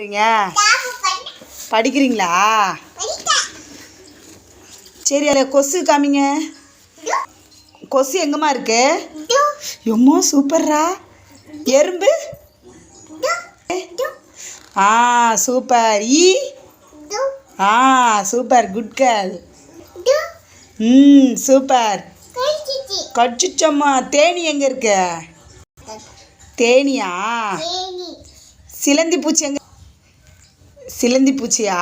பண்ணுறீங்க படிக்கிறீங்களா? சரி அதில் கொசு காமிங்க. கொசு எங்கம்மா இருக்கு? எம்மோ சூப்பர்ரா. எறும்பு? ஆ சூப்பர். ஈ? ஆ சூப்பர். Good girl. ம் சூப்பர். கடிச்சிச்சம்மா. தேனி எங்கே இருக்கு? தேனியா? சிலந்தி பூச்சி எங்க சிலந்தி பூச்சியா?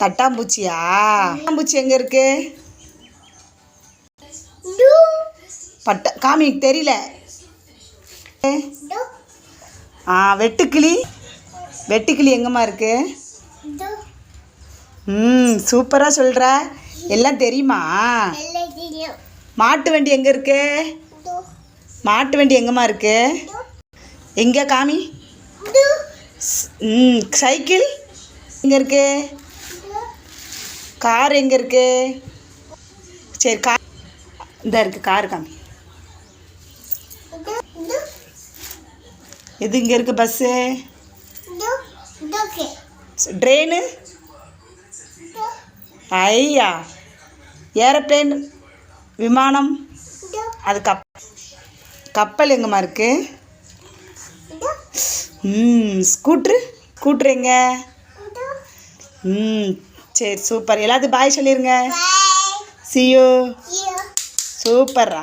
தட்டாம்பூச்சியா? தட்டாம்பூச்சி எங்கே இருக்கு? பட்ட காமி தெரியல. ஆ வெட்டுக்கிளி. வெட்டுக்கிளி எங்கம்மா இருக்கு? ம் சூப்பராக சொல்கிற எல்லாம் தெரியுமா? மாட்டு வண்டி எங்கே இருக்கு? மாட்டு வண்டி எங்கம்மா இருக்கு? எங்கே காமி? ம் சைக்கிள் எங்கே இருக்கு? கார் எங்கே இருக்கு? சரி கார் இந்த இருக்குது கார் காமி. எது இங்கே இருக்குது பஸ்ஸு ட்ரெயின் ஐயா ஏரோப்ளேன் விமானம் அது கப் கப்பல் எங்கம்மா இருக்குது ம் ஸ்கூட்ரு ஸ்கூட்ரு எங்க ம் சரி சூப்பர் எல்லாத்துக்கும் பாய் சொல்லிடுங்க சியூ சூப்பர்ரா